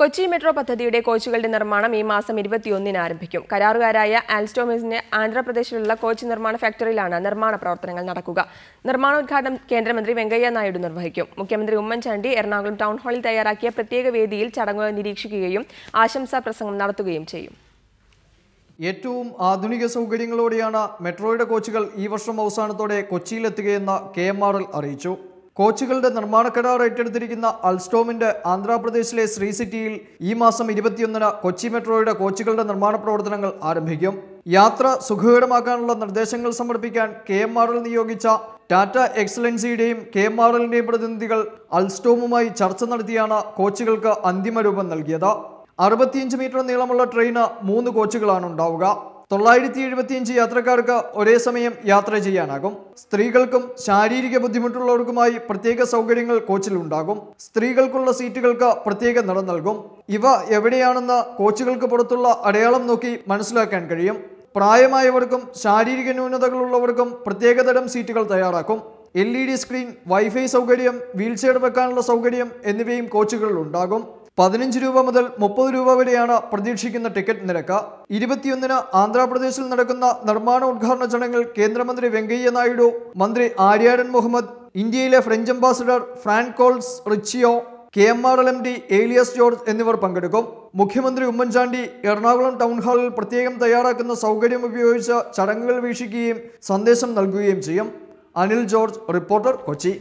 Kochi metro പദ്ധതിയുടെ കോച്ചുകളുടെ നിർമ്മാണം ഈ മാസം ഇരുപത്തിയൊന്നിന് ആരംഭിക്കും. കരാറുകാരായ ആൽസ്റ്റോമിസിന്റെ ആന്ധ്രാപ്രദേശിലുള്ള കോച്ച് നിർമ്മാണ ഫാക്ടറിയിലാണ് നിർമ്മാണ പ്രവർത്തനങ്ങൾ നടക്കുക. നിർമ്മാണോദ്ഘാടനം കേന്ദ്രമന്ത്രി വെങ്കയ്യ നായിഡു നിർവഹിക്കും. മുഖ്യമന്ത്രി ഉമ്മൻചാണ്ടി എറണാകുളം ടൗൺ ഹാളിൽ തയ്യാറാക്കിയ പ്രത്യേക വേദിയിൽ ചടങ്ങ് നിരീക്ഷിക്കുകയും ആശംസാ പ്രസംഗം നടത്തുകയും ചെയ്യും. ഏറ്റവും ആധുനിക സൗകര്യങ്ങളോടെയാണ് മെട്രോയുടെ കോച്ചുകൾ ഈ വർഷം അവസാനത്തോടെ കൊച്ചിയിലെത്തുകയെന്ന് കെ എം ആർ എൽ അറിയിച്ചു. കോച്ചുകളുടെ നിർമ്മാണ കരാർ ഏറ്റെടുത്തിരിക്കുന്ന അൽസ്റ്റോമിന്റെ ആന്ധ്രാപ്രദേശിലെ ശ്രീ സിറ്റിയിൽ ഈ മാസം ഇരുപത്തിയൊന്നിന് കൊച്ചി മെട്രോയുടെ കോച്ചുകളുടെ നിർമ്മാണ പ്രവർത്തനങ്ങൾ ആരംഭിക്കും. യാത്ര സുഖകരമാക്കാനുള്ള നിർദ്ദേശങ്ങൾ സമർപ്പിക്കാൻ കെ എം ആർ എൽ നിയോഗിച്ച ടാറ്റ എക്സലൻസിയുടെയും കെ എം ആർ എല്ലിന്റെയും പ്രതിനിധികൾ അൽസ്റ്റോമുമായി ചർച്ച നടത്തിയാണ് കോച്ചുകൾക്ക് അന്തിമ രൂപം നൽകിയത്. അറുപത്തിയഞ്ച് മീറ്റർ നീളമുള്ള ട്രെയിന് മൂന്ന് കോച്ചുകളാണ് ഉണ്ടാവുക. തൊള്ളായിരത്തി എഴുപത്തിയഞ്ച് യാത്രക്കാർക്ക് ഒരേ സമയം യാത്ര ചെയ്യാനാകും. സ്ത്രീകൾക്കും ശാരീരിക ബുദ്ധിമുട്ടുള്ളവർക്കുമായി പ്രത്യേക സൗകര്യങ്ങൾ കോച്ചിൽ ഉണ്ടാകും സ്ത്രീകൾക്കുള്ള സീറ്റുകൾക്ക് പ്രത്യേക നിറം നൽകും. ഇവ എവിടെയാണെന്ന് കോച്ചുകൾക്ക് പുറത്തുള്ള അടയാളം നോക്കി മനസ്സിലാക്കാൻ കഴിയും. പ്രായമായവർക്കും ശാരീരിക ന്യൂനതകളുള്ളവർക്കും പ്രത്യേകതരം സീറ്റുകൾ തയ്യാറാക്കും. L E D screen wifi സൗകര്യം വീൽചെയർ വെക്കാനുള്ള സൗകര്യം എന്നിവയും കോച്ചുകളിൽ ഉണ്ടാകും. പതിനഞ്ച് രൂപ മുതൽ മുപ്പത് രൂപ വരെയാണ് പ്രതീക്ഷിക്കുന്ന ടിക്കറ്റ് നിരക്ക്. ഇരുപത്തിയൊന്നിന് ആന്ധ്രാപ്രദേശിൽ നടക്കുന്ന നിർമ്മാണ ഉദ്ഘാടന ചടങ്ങിൽ കേന്ദ്രമന്ത്രി വെങ്കയ്യ നായിഡു മന്ത്രി ആര്യാടൻ മുഹമ്മദ് ഇന്ത്യയിലെ French ambassador Francois Richier K M R L M D Elias George എന്നിവർ പങ്കെടുക്കും. മുഖ്യമന്ത്രി ഉമ്മൻചാണ്ടി എറണാകുളം ടൗൺ ഹാളിൽ പ്രത്യേകം തയ്യാറാക്കുന്ന സൗകര്യം ഉപയോഗിച്ച് ചടങ്ങുകൾ വീക്ഷിക്കുകയും സന്ദേശം നൽകുകയും ചെയ്യും. അനിൽ ജോർജ് റിപ്പോർട്ടർ കൊച്ചി.